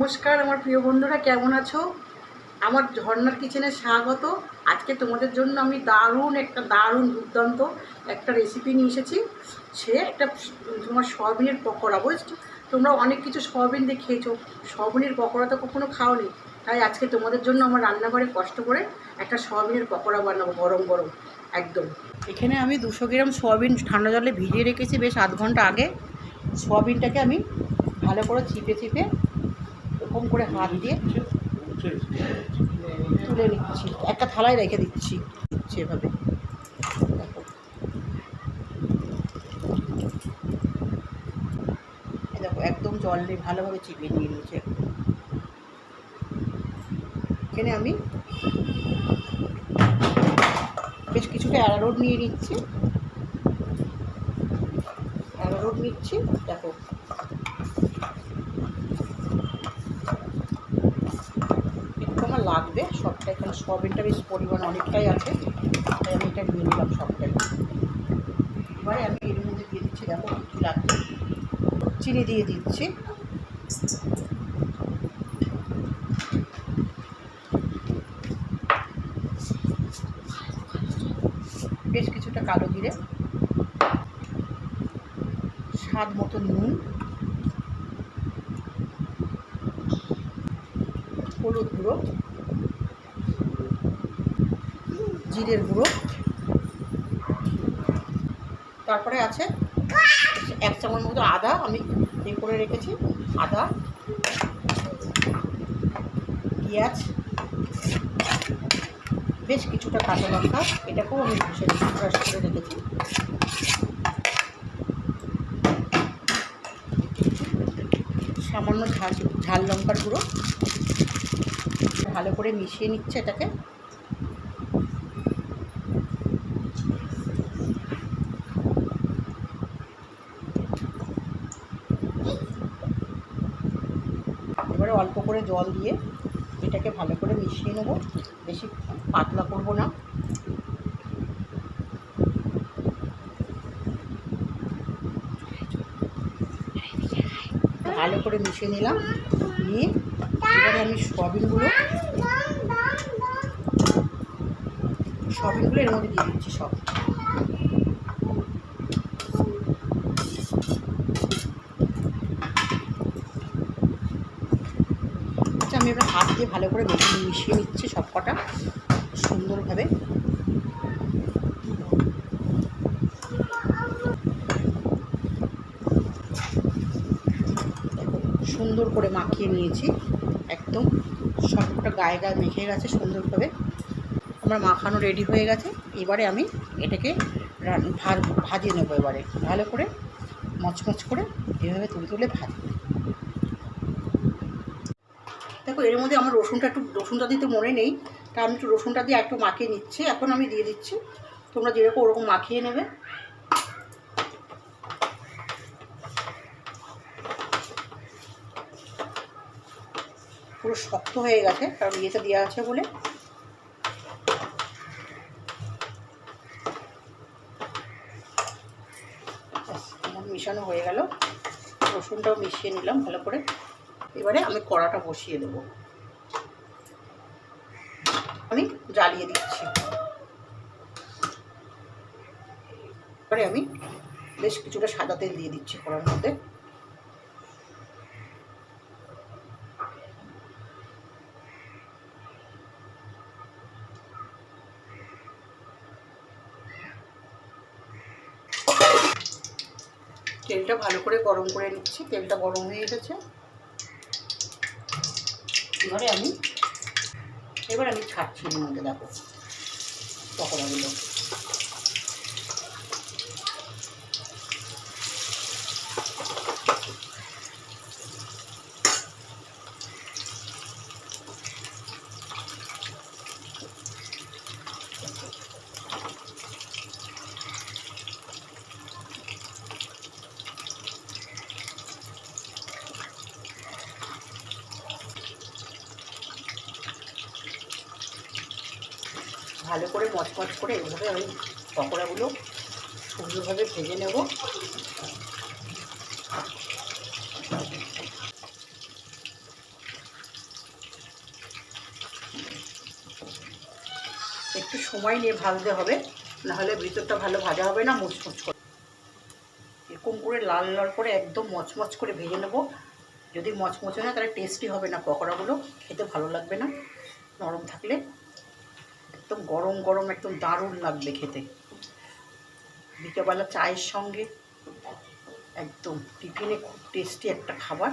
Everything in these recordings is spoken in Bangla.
নমস্কার, আমার প্রিয় বন্ধুরা, কেমন আছো? আমার ঝর্ণার কিচেনে স্বাগত। আজকে তোমাদের জন্য আমি দারুণ একটা, দারুণ দুর্দান্ত একটা রেসিপি নিয়ে এসেছি। সে একটা তোমার সয়াবিনের পকোড়া, বুঝছ? তোমরা অনেক কিছু সয়াবিন দিয়ে খেয়েছো। সয়াবিনের পকোড়া তো কখনো খাওনি। তাই আজকে তোমাদের জন্য আমার রান্নাঘরে কষ্ট করে একটা সয়াবিনের পকোড়া বানাবো, গরম গরম, একদম। এখানে আমি দুশো গ্রাম সয়াবিন ঠান্ডা জলে ভিজিয়ে রেখেছি বেশ আধ ঘণ্টা আগে। সয়াবিনটাকে আমি ভালো করে চিপে চিপে এরকম করে হাত দিয়ে তুলে নিচ্ছি। একটা থালায় রেখে দিচ্ছি দিচ্ছি এভাবে দেখো দেখো, একদম জল নিয়ে ভালোভাবে চিপে নিয়ে নিয়েছে এখানে। আমি বেশ কিছুটা অ্যারারোড নিয়ে নিচ্ছি। অ্যারারোড নিচ্ছি, দেখো একটু আমার লাগবে, সবটা এখানে সয়াবিনটা বেশ পরিমাণ অনেকটাই আছে। তাই আমি এটা নিয়ে নিলাম সবটাই এবারে আমি এর মধ্যে দিয়ে দিচ্ছি, দেখো কী লাগবে। চিনি দিয়ে দিচ্ছি। বেশ কিছুটা কালো জিরে। স্বাদ মতো নুন। হলুদ গুঁড়ো। জিরের গুঁড়ো। তারপরে আছে এক চামচ মতো আদা, আমি এ করে রেখেছি, আদা, পেঁয়াজ, বেশ কিছুটা কাঁচা লঙ্কা, এটাকেও আমি ক্রাশ করে রেখেছি। সামান্য ঝাল ঝাল লঙ্কার গুঁড়ো। ভালো করে মিশিয়ে নিচ্ছে এটাকে। অল্প করে জল দিয়ে এটাকে ভালো করে মিশিয়ে নেব। বেশি পাতলা করব না। ভালো করে মিশিয়ে নিলাম। নিয়ে এবারে আমি সয়াবিনগুলো সয়াবিনগুলো এর মধ্যে দিয়ে দিচ্ছি সব। আমি এবার হাত দিয়ে ভালো করে বেশি মিশিয়ে নিচ্ছি সব কটা সুন্দরভাবে সুন্দর করে মাখিয়ে নিয়েছি, একদম সবকটা গায়ে গায়ে মেখে গেছে সুন্দরভাবে। আমার মাখানো রেডি হয়ে গেছে, এবারে আমি এটাকে ভাজিয়ে নেব এবারে। ভালো করে মচমচ করে এভাবে তুলে তুলে ভাজি দেখো, এর মধ্যে আমার রসুনটা একটু রসুনটা দিতে মনে নেই, তা আমি একটু রসুনটা দিয়ে একটু মাখিয়ে নিচ্ছি। এখন আমি দিয়ে দিচ্ছি, তোমরা যেরকম ওরকম মাখিয়ে নেবে। পুরো শক্ত হয়ে গেছে, কারণ ইয়েতে দেওয়া আছে বলে। মিশানো হয়ে গেল। রসুনটাও মিশিয়ে নিলাম ভালো করে। এবারে আমি কড়াটা বসিয়ে দেবো। আমি জ্বালিয়ে দিচ্ছি। এবারে আমি বেশ কিছুটা সাদা তেল দিয়ে দিচ্ছি কড়ার মধ্যে। তেলটা ভালো করে গরম করে নিচ্ছি। তেলটা গরম হয়ে গেছে। এবারে আমি এবার আমি খাচ্ছি এর মধ্যে দেখো পকোড়াগুলো। ভালো করে মচমচ করে এভাবে আমি পকোড়াগুলো সুন্দরভাবে ভেজে নেব। একটু সময় নিয়ে ভাজতে হবে, নাহলে ভিতরটা ভালো ভাজা হবে না, মচমচ করে। এরকম করে লাল লাল করে একদম মচমচ করে ভেজে নেব। যদি মচমচ হয়, তাহলে টেস্টি হবে না পকোড়াগুলো, খেতে ভালো লাগবে না। নরম থাকলে একদম গরম গরম, একদম দারুণ লাগবে খেতে। বিকেলবেলা চায়ের সঙ্গে একদম টিফিনে খুব টেস্টি একটা খাবার।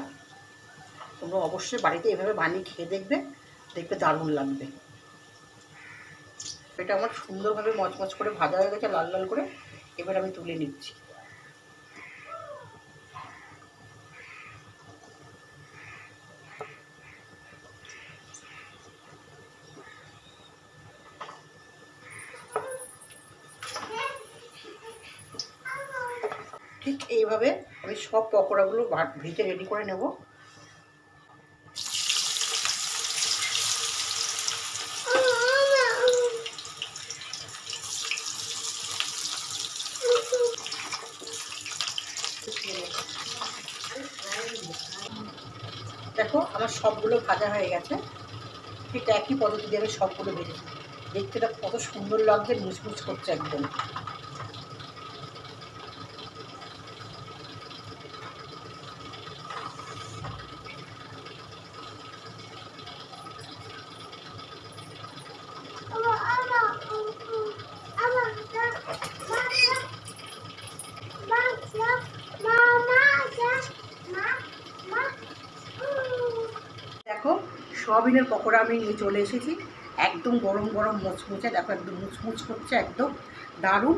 তোমরা অবশ্যই বাড়িতে এভাবে বানিয়ে খেয়ে দেখবে দেখবে দারুণ লাগবে। এটা আমার সুন্দরভাবে মচমচ করে ভাজা হয়ে গেছে, লাল লাল করে। এবার আমি তুলে নিচ্ছি। ঠিক এইভাবে আমি সব পকোড়াগুলো ভেজে রেডি করে নেব। দেখো, আমার সবগুলো ভাজা হয়ে গেছে। ঠিক একই পদ্ধতি আমি সবগুলো ভেজেছি। দেখতেটা কত সুন্দর লাগছে, মুচমুচ করছে একদম। সয়াবিনের পকোড়া আমি নিয়ে চলে এসেছি। একদম গরম গরম মুচমুচে, দেখো একদম মুচমুচ করছে, একদম দারুণ।